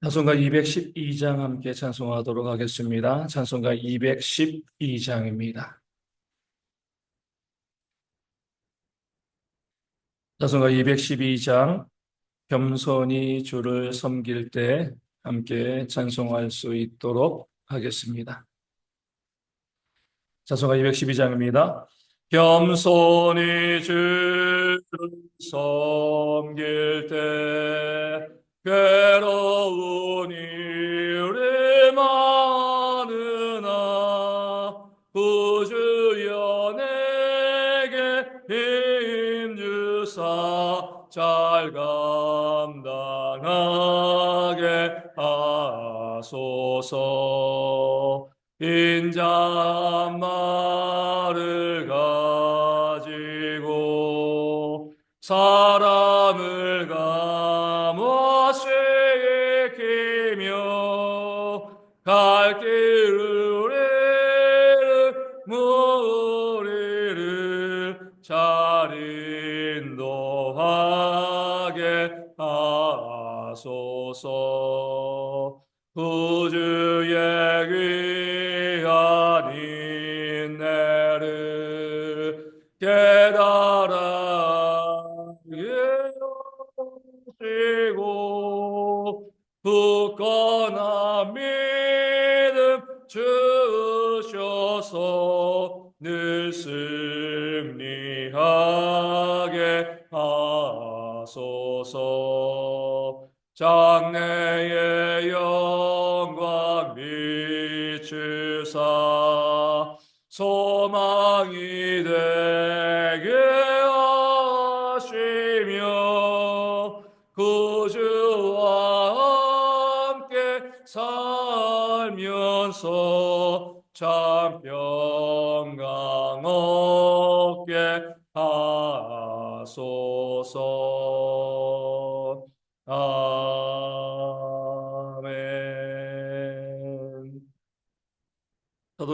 찬송가 212장 함께 찬송하도록 하겠습니다. 찬송가 212장입니다. 찬송가 212장 겸손히 주를 섬길 때 함께 찬송할 수 있도록 하겠습니다. 찬송가 212장입니다. 겸손히 주를 섬길 때 괴로 길을 무리를 잘 인도하게 하소서. 구주 승리하게 하소서. 장래의 영광 비추사 소망이 되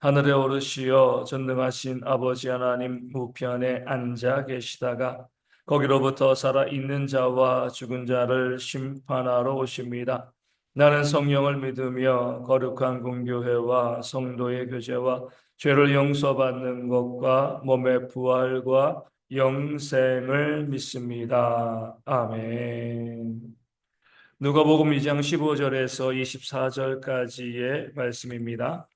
하늘에 오르시어 전능하신 아버지 하나님 우편에 앉아 계시다가 거기로부터 살아 있는 자와 죽은 자를 심판하러 오십니다. 나는 성령을 믿으며 거룩한 공교회와 성도의 교제와 죄를 용서받는 것과 몸의 부활과 영생을 믿습니다. 아멘. 누가복음 2장 15절에서 24절까지의 말씀입니다.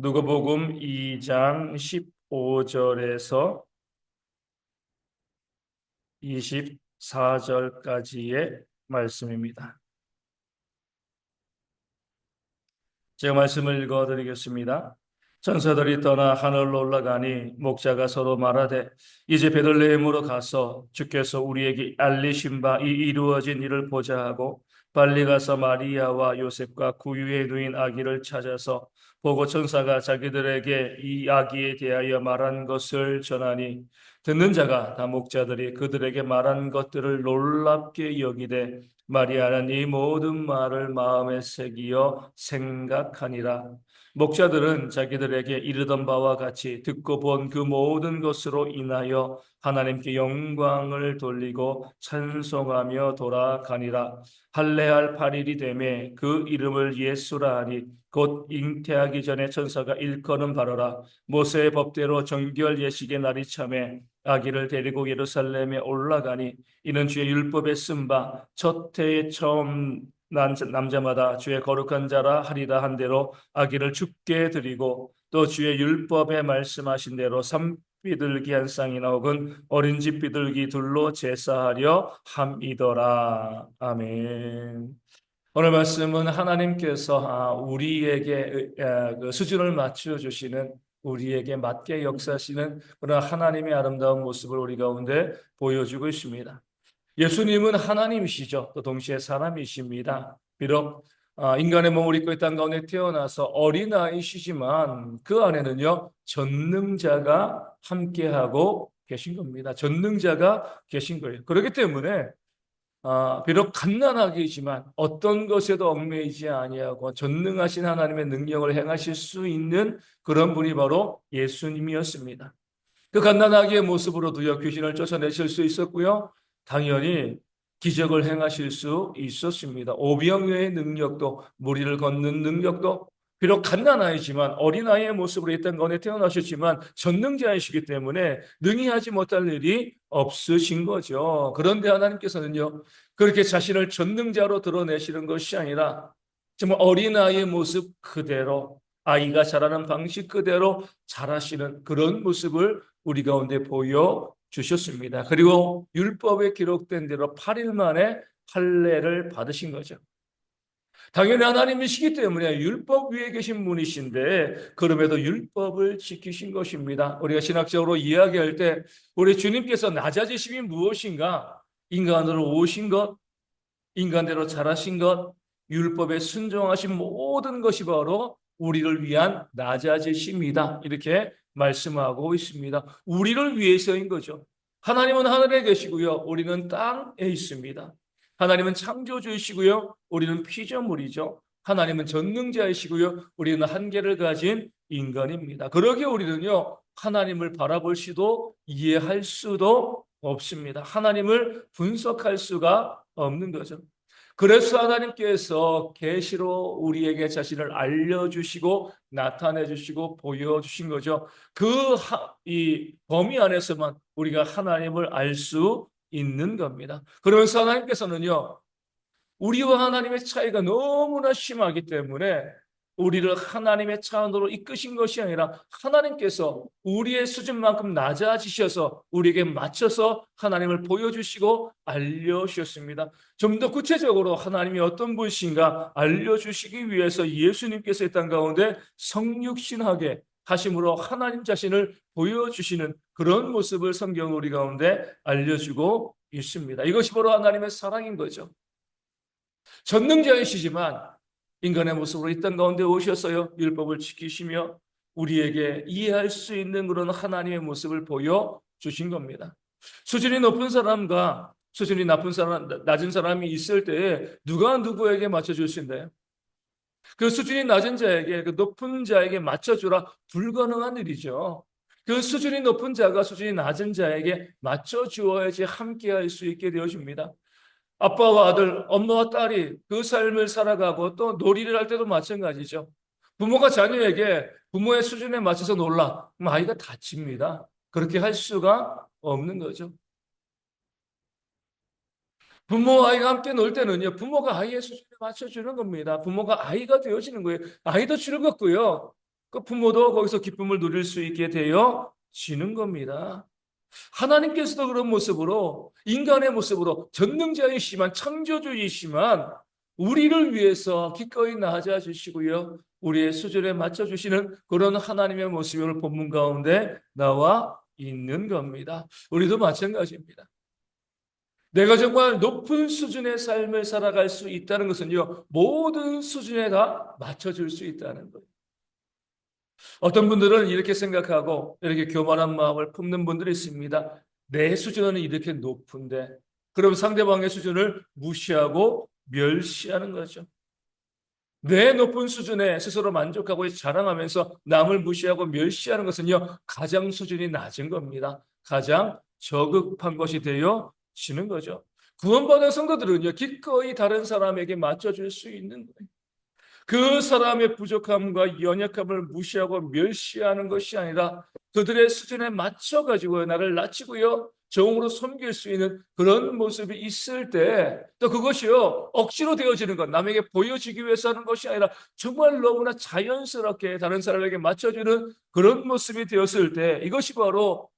누가복음 2장 15절에서 24절까지의 말씀입니다. 제가 말씀을 읽어 드리겠습니다. 천사들이 떠나 하늘로 올라가니 목자가 서로 말하되 이제 베들레헴으로 가서 주께서 우리에게 알리신 바 이 이루어진 일을 보자 하고 빨리 가서 마리아와 요셉과 구유에 누인 아기를 찾아서 보고 천사가 자기들에게 이 아기에 대하여 말한 것을 전하니 듣는 자가 다 목자들이 그들에게 말한 것들을 놀랍게 여기되 마리아는 이 모든 말을 마음에 새기어 생각하니라 목자들은 자기들에게 이르던 바와 같이 듣고 본 그 모든 것으로 인하여 하나님께 영광을 돌리고 찬송하며 돌아가니라. 할례할 8일이 되매 그 이름을 예수라 하니 곧 잉태하기 전에 천사가 일컬은 바로라. 모세의 법대로 정결 예식의 날이 참에 아기를 데리고 예루살렘에 올라가니 이는 주의 율법에 쓴 바 첫 해에 처음 남자마다 주의 거룩한 자라 하리라 한 대로 아기를 죽게 드리고 또 주의 율법에 말씀하신 대로 삼비둘기 한 쌍이나 혹은 어린 집 비둘기 둘로 제사하려 함이더라 아멘. 오늘 말씀은 하나님께서 아, 우리에게 그 수준을 맞춰 주시는 우리에게 맞게 역사하시는 그런 하나님의 아름다운 모습을 우리 가운데 보여주고 있습니다. 예수님은 하나님이시죠. 또 동시에 사람이십니다. 비록 아, 인간의 몸을 입고 이 땅 가운데 태어나서 어린아이시지만 그 안에는요 전능자가 함께하고 계신 겁니다. 전능자가 계신 거예요. 그렇기 때문에 아, 비록 갓난아기지만 어떤 것에도 얽매이지 아니하고 전능하신 하나님의 능력을 행하실 수 있는 그런 분이 바로 예수님이었습니다. 그 갓난아기의 모습으로도요 귀신을 쫓아내실 수 있었고요. 당연히 기적을 행하실 수 있었습니다. 오병이어의 능력도 무리를 걷는 능력도 비록 갓난아이지만 어린아이의 모습으로 이땅 가운데 태어나셨지만 전능자이시기 때문에 능히 하지 못할 일이 없으신 거죠. 그런데 하나님께서는요 그렇게 자신을 전능자로 드러내시는 것이 아니라 정말 어린아이의 모습 그대로 아이가 자라는 방식 그대로 자라시는 그런 모습을 우리 가운데 보여 주셨습니다. 그리고 율법에 기록된 대로 8일 만에 할례를 받으신 거죠. 당연히 하나님이시기 때문에 율법 위에 계신 분이신데 그럼에도 율법을 지키신 것입니다. 우리가 신학적으로 이야기할 때 우리 주님께서 낮아지심이 무엇인가? 인간으로 오신 것, 인간대로 자라신 것, 율법에 순종하신 모든 것이 바로 우리를 위한 낮아지심이다. 이렇게 말씀하고 있습니다. 우리를 위해서인 거죠. 하나님은 하늘에 계시고요. 우리는 땅에 있습니다. 하나님은 창조주이시고요. 우리는 피조물이죠. 하나님은 전능자이시고요. 우리는 한계를 가진 인간입니다. 그러기에 우리는요. 하나님을 바라볼 수도 이해할 수도 없습니다. 하나님을 분석할 수가 없는 거죠. 그래서 하나님께서 계시로 우리에게 자신을 알려주시고 나타내 주시고 보여주신 거죠. 그 이 범위 안에서만 우리가 하나님을 알 수 있는 겁니다. 그러면서 하나님께서는요, 우리와 하나님의 차이가 너무나 심하기 때문에 우리를 하나님의 차원으로 이끄신 것이 아니라 하나님께서 우리의 수준만큼 낮아지셔서 우리에게 맞춰서 하나님을 보여주시고 알려주셨습니다. 좀 더 구체적으로 하나님이 어떤 분이신가 알려주시기 위해서 예수님께서 이 땅 가운데 성육신하게 하심으로 하나님 자신을 보여주시는 그런 모습을 성경 우리 가운데 알려주고 있습니다. 이것이 바로 하나님의 사랑인 거죠. 전능자이시지만 인간의 모습으로 이 땅 가운데 오셨어요. 율법을 지키시며 우리에게 이해할 수 있는 그런 하나님의 모습을 보여 주신 겁니다. 수준이 높은 사람과 수준이 나쁜 사람, 낮은 사람이 있을 때에 누가 누구에게 맞춰줄 수 있나요? 그 수준이 낮은 자에게 그 높은 자에게 맞춰주라 불가능한 일이죠. 그 수준이 높은 자가 수준이 낮은 자에게 맞춰주어야지 함께할 수 있게 되어집니다. 아빠와 아들, 엄마와 딸이 그 삶을 살아가고 또 놀이를 할 때도 마찬가지죠. 부모가 자녀에게 부모의 수준에 맞춰서 놀라. 그럼 아이가 다칩니다. 그렇게 할 수가 없는 거죠. 부모와 아이가 함께 놀 때는요, 부모가 아이의 수준에 맞춰주는 겁니다. 부모가 아이가 되어지는 거예요. 아이도 즐겁고요. 그 부모도 거기서 기쁨을 누릴 수 있게 되어지는 겁니다. 하나님께서도 그런 모습으로 인간의 모습으로 전능자이시만 창조주이시만 우리를 위해서 기꺼이 나아져 주시고요. 우리의 수준에 맞춰 주시는 그런 하나님의 모습을 본문 가운데 나와 있는 겁니다. 우리도 마찬가지입니다. 내가 정말 높은 수준의 삶을 살아갈 수 있다는 것은요, 모든 수준에 다 맞춰 줄 수 있다는 거예요. 어떤 분들은 이렇게 생각하고 이렇게 교만한 마음을 품는 분들이 있습니다. 내 수준은 이렇게 높은데 그럼 상대방의 수준을 무시하고 멸시하는 거죠. 내 높은 수준에 스스로 만족하고 자랑하면서 남을 무시하고 멸시하는 것은요 가장 수준이 낮은 겁니다. 가장 저급한 것이 되어지는 거죠. 구원받은 성도들은요 기꺼이 다른 사람에게 맞춰줄 수 있는 거예요. 그 사람의 부족함과 연약함을 무시하고 멸시하는 것이 아니라 그들의 수준에 맞춰 가지고 나를 낮추고요 정으로 섬길 수 있는 그런 모습이 있을 때 또 그것이요 억지로 되어지는 것 남에게 보여지기 위해서 하는 것이 아니라 정말 너무나 자연스럽게 다른 사람에게 맞춰주는 그런 모습이 되었을 때 이것이 바로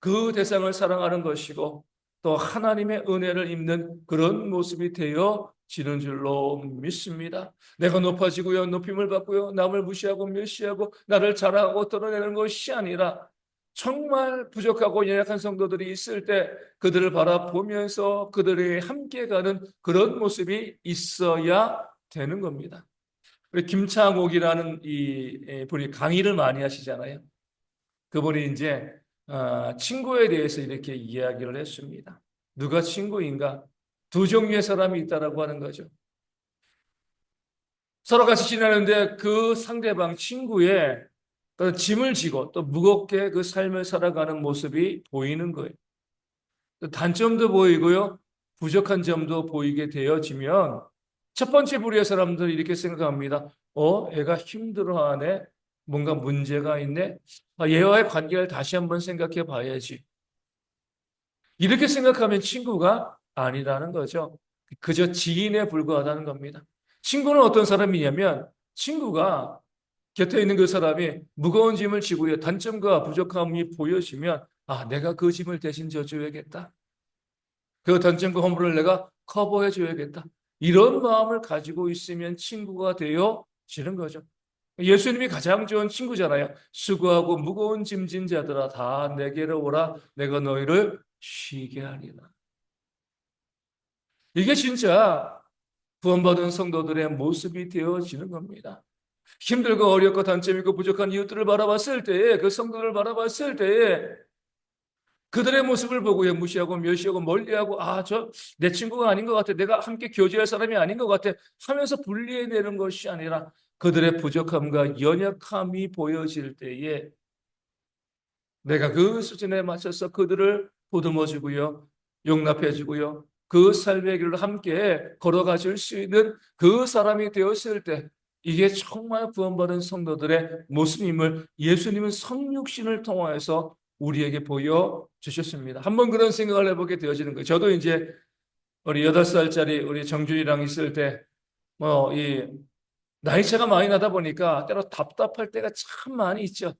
그 대상을 사랑하는 것이고 또 하나님의 은혜를 입는 그런 모습이 되어 지는 줄로 믿습니다. 내가 높아지고요, 높임을 받고요, 남을 무시하고 멸시하고 나를 자랑하고 드러내는 것이 아니라 정말 부족하고 연약한 성도들이 있을 때 그들을 바라보면서 그들이 함께 가는 그런 모습이 있어야 되는 겁니다. 우리 김창옥이라는 이 분이 강의를 많이 하시잖아요. 그분이 이제 아, 친구에 대해서 이렇게 이야기를 했습니다. 누가 친구인가? 두 종류의 사람이 있다라고 하는 거죠. 서로 같이 지내는데 그 상대방 친구의 그 짐을 지고 또 무겁게 그 삶을 살아가는 모습이 보이는 거예요. 단점도 보이고요. 부족한 점도 보이게 되어지면 첫 번째 부류의 사람들은 이렇게 생각합니다. 어, 애가 힘들어하네. 뭔가 문제가 있네. 아, 얘와의 관계를 다시 한번 생각해 봐야지. 이렇게 생각하면 친구가 아니라는 거죠. 그저 지인에 불과하다는 겁니다. 친구는 어떤 사람이냐면 친구가 곁에 있는 그 사람이 무거운 짐을 지고요. 단점과 부족함이 보여지면 아, 내가 그 짐을 대신 져줘야겠다. 그 단점과 허물을 내가 커버해 줘야겠다. 이런 마음을 가지고 있으면 친구가 되어지는 거죠. 예수님이 가장 좋은 친구잖아요. 수고하고 무거운 짐진 자들아 다 내게로 오라 내가 너희를 쉬게 하리라. 이게 진짜 구원받은 성도들의 모습이 되어지는 겁니다. 힘들고 어렵고 단점 있고 부족한 이웃들을 바라봤을 때에 그 성도들을 바라봤을 때에 그들의 모습을 보고요. 무시하고 멸시하고 멀리하고 아 저 내 친구가 아닌 것 같아. 내가 함께 교제할 사람이 아닌 것 같아. 하면서 분리해내는 것이 아니라 그들의 부족함과 연약함이 보여질 때에 내가 그 수준에 맞춰서 그들을 보듬어주고요. 용납해주고요 그 삶의 길을 함께 걸어가 줄수 있는 그 사람이 되었을 때 이게 정말 구원받은 성도들의 모습임을 예수님은 성육신을 통하여서 우리에게 보여 주셨습니다. 한번 그런 생각을 해보게 되어지는 거예요. 저도 이제 우리 여덟 살짜리 우리 정준이랑 있을 때, 뭐, 이, 나이 차가 많이 나다 보니까 때로 답답할 때가 참 많이 있죠.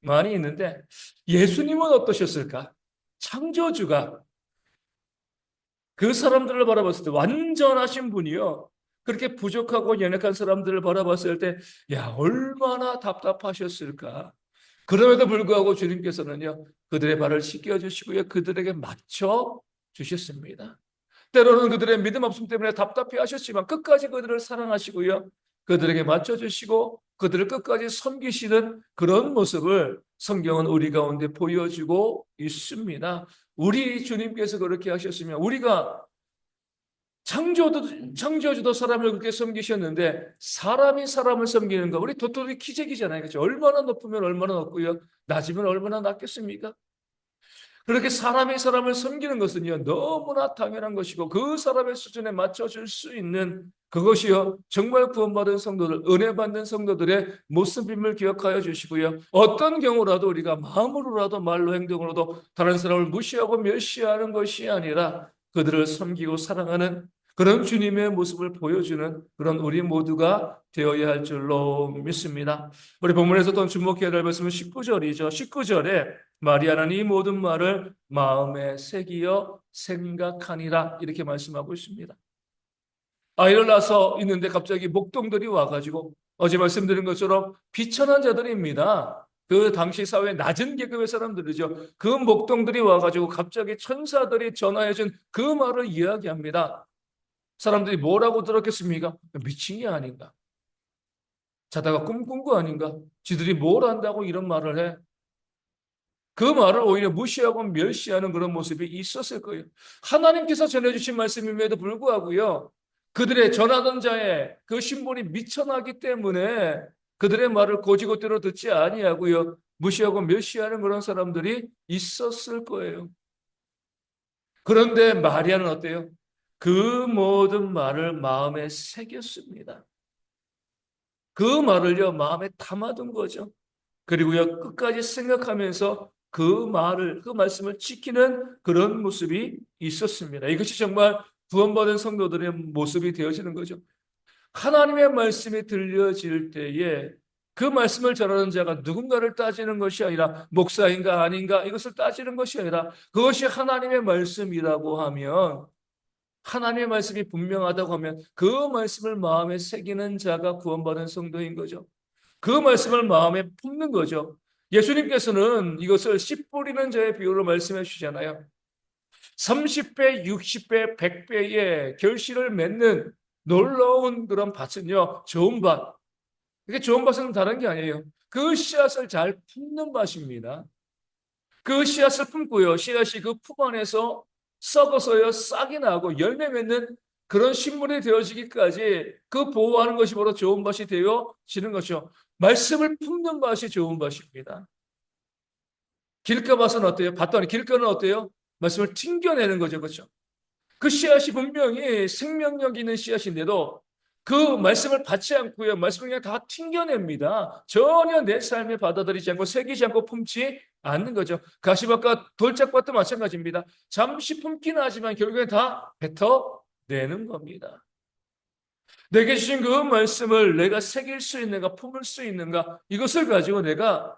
많이 있는데, 예수님은 어떠셨을까? 창조주가 그 사람들을 바라봤을 때 완전하신 분이요. 그렇게 부족하고 연약한 사람들을 바라봤을 때, 야, 얼마나 답답하셨을까. 그럼에도 불구하고 주님께서는요, 그들의 발을 씻겨주시고요, 그들에게 맞춰 주셨습니다. 때로는 그들의 믿음 없음 때문에 답답해 하셨지만 끝까지 그들을 사랑하시고요, 그들에게 맞춰주시고 그들을 끝까지 섬기시는 그런 모습을 성경은 우리 가운데 보여주고 있습니다. 우리 주님께서 그렇게 하셨으면 우리가 창조도, 창조주도 사람을 그렇게 섬기셨는데 사람이 사람을 섬기는 거 우리 도토리 기적이잖아요. 그렇죠? 얼마나 높으면 얼마나 높고요. 낮으면 얼마나 낮겠습니까? 그렇게 사람이 사람을 섬기는 것은요, 너무나 당연한 것이고, 그 사람의 수준에 맞춰줄 수 있는 그것이요, 정말 구원받은 성도들, 은혜 받는 성도들의 모습임을 기억하여 주시고요. 어떤 경우라도 우리가 마음으로라도 말로 행동으로도 다른 사람을 무시하고 멸시하는 것이 아니라 그들을 섬기고 사랑하는 그런 주님의 모습을 보여주는 그런 우리 모두가 되어야 할 줄로 믿습니다. 우리 본문에서 또 주목해야 될 말씀은 19절이죠. 19절에 마리아는 이 모든 말을 마음에 새기어 생각하니라 이렇게 말씀하고 있습니다. 아이를 낳아서 있는데 갑자기 목동들이 와가지고 어제 말씀드린 것처럼 비천한 자들입니다. 그 당시 사회 낮은 계급의 사람들이죠. 그 목동들이 와가지고 갑자기 천사들이 전하해준 그 말을 이야기합니다. 사람들이 뭐라고 들었겠습니까? 미친 게 아닌가? 자다가 꿈꾼 거 아닌가? 지들이 뭘 안다고 이런 말을 해? 그 말을 오히려 무시하고 멸시하는 그런 모습이 있었을 거예요. 하나님께서 전해주신 말씀임에도 불구하고요. 그들의 전하던 자의 그 신분이 미천하기 때문에 그들의 말을 고지고대로 듣지 아니하고요. 무시하고 멸시하는 그런 사람들이 있었을 거예요. 그런데 마리아는 어때요? 그 모든 말을 마음에 새겼습니다. 그 말을요, 마음에 담아둔 거죠. 그리고요, 끝까지 생각하면서 그 말을, 그 말씀을 지키는 그런 모습이 있었습니다. 이것이 정말 구원받은 성도들의 모습이 되어지는 거죠. 하나님의 말씀이 들려질 때에 그 말씀을 전하는 자가 누군가를 따지는 것이 아니라 목사인가 아닌가 이것을 따지는 것이 아니라 그것이 하나님의 말씀이라고 하면 하나님의 말씀이 분명하다고 하면 그 말씀을 마음에 새기는 자가 구원받은 성도인 거죠. 그 말씀을 마음에 품는 거죠. 예수님께서는 이것을 씨 뿌리는 자의 비유로 말씀해 주시잖아요. 30배, 60배, 100배의 결실을 맺는 놀라운 그런 밭은요, 좋은 밭. 이게 좋은 밭은 다른 게 아니에요. 그 씨앗을 잘 품는 밭입니다. 그 씨앗을 품고요. 씨앗이 그 품 안에서 썩어서요, 싹이 나고 열매 맺는 그런 식물이 되어지기까지 그 보호하는 것이 바로 좋은 밭이 되어지는 것이죠. 말씀을 품는 밭이 좋은 밭입니다. 길가밭은 어때요? 아니 길가는 어때요? 말씀을 튕겨내는 거죠. 그렇죠? 그 씨앗이 분명히 생명력 있는 씨앗인데도 그 말씀을 받지 않고요. 말씀을 그냥 다 튕겨냅니다. 전혀 내 삶에 받아들이지 않고 새기지 않고 품지 않는 거죠. 가시밭과 돌짝밭도 마찬가지입니다. 잠시 품긴 하지만 결국엔 다 뱉어 내는 겁니다. 내게 주신 그 말씀을 내가 새길 수 있는가, 품을 수 있는가, 이것을 가지고 내가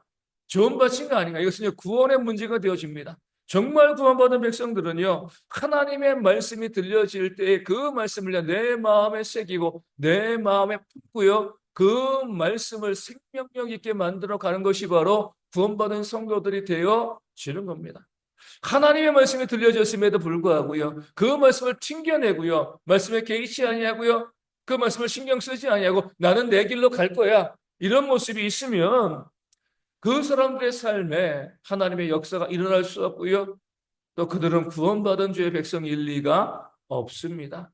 좋은 밭인가 아닌가, 이것은 구원의 문제가 되어집니다. 정말 구원받은 백성들은요, 하나님의 말씀이 들려질 때 그 말씀을 내 마음에 새기고 내 마음에 품고요, 그 말씀을 생명력 있게 만들어 가는 것이 바로 구원받은 성도들이 되어지는 겁니다. 하나님의 말씀이 들려졌음에도 불구하고요, 그 말씀을 튕겨내고요, 말씀에 개의치 아니하고요, 그 말씀을 신경 쓰지 아니하고 나는 내 길로 갈 거야. 이런 모습이 있으면 그 사람들의 삶에 하나님의 역사가 일어날 수 없고요. 또 그들은 구원받은 주의 백성 일 리가 없습니다.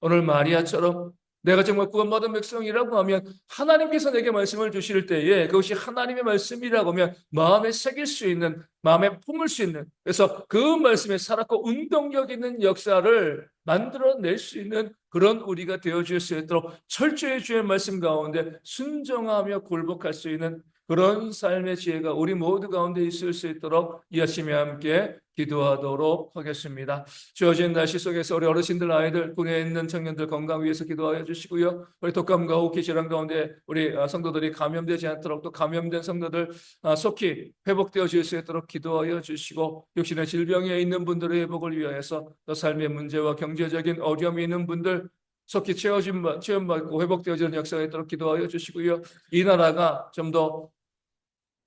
오늘 마리아처럼 내가 정말 구원받은 백성이라고 하면 하나님께서 내게 말씀을 주실 때에 그것이 하나님의 말씀이라고 하면 마음에 새길 수 있는 마음에 품을 수 있는 그래서 그 말씀에 살았고 운동력 있는 역사를 만들어낼 수 있는 그런 우리가 되어줄 수 있도록 철저히 주의 말씀 가운데 순정하며 굴복할 수 있는 그런 삶의 지혜가 우리 모두 가운데 있을 수 있도록 이 아침에 함께 기도하도록 하겠습니다. 주어진 날씨 속에서 우리 어르신들, 아이들, 군에 있는 청년들 건강 위해서 기도하여 주시고요. 우리 독감과 호흡기 질환 가운데 우리 성도들이 감염되지 않도록 또 감염된 성도들 속히 회복되어 질 수 있도록 기도하여 주시고 육신의 질병에 있는 분들의 회복을 위하여서 또 삶의 문제와 경제적인 어려움이 있는 분들 속히 채워진 체험받고 회복되어지는 역사가 있도록 기도하여 주시고요. 이 나라가 좀 더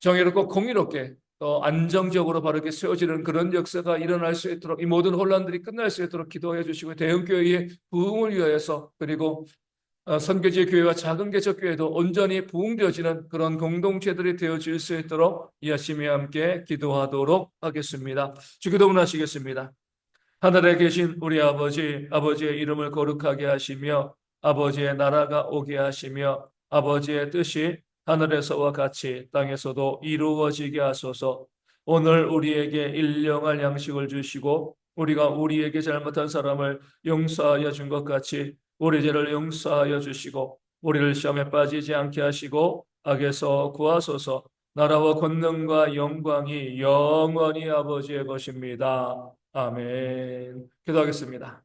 정의롭고 공의롭게 또 안정적으로 바르게 세워지는 그런 역사가 일어날 수 있도록 이 모든 혼란들이 끝날 수 있도록 기도해 주시고 대형교회의 부흥을 위하여서 그리고 어, 선교지 교회와 작은 개척 교회도 온전히 부흥되어지는 그런 공동체들이 되어질 수 있도록 이 아침에 함께 기도하도록 하겠습니다. 주기도문 하시겠습니다. 하늘에 계신 우리 아버지, 아버지의 이름을 거룩하게 하시며 아버지의 나라가 오게 하시며 아버지의 뜻이 하늘에서와 같이 땅에서도 이루어지게 하소서. 오늘 우리에게 일용할 양식을 주시고 우리가 우리에게 잘못한 사람을 용서하여 준 것 같이 우리 죄를 용서하여 주시고 우리를 시험에 빠지지 않게 하시고 악에서 구하소서. 나라와 권능과 영광이 영원히 아버지의 것입니다. 아멘. 기도하겠습니다.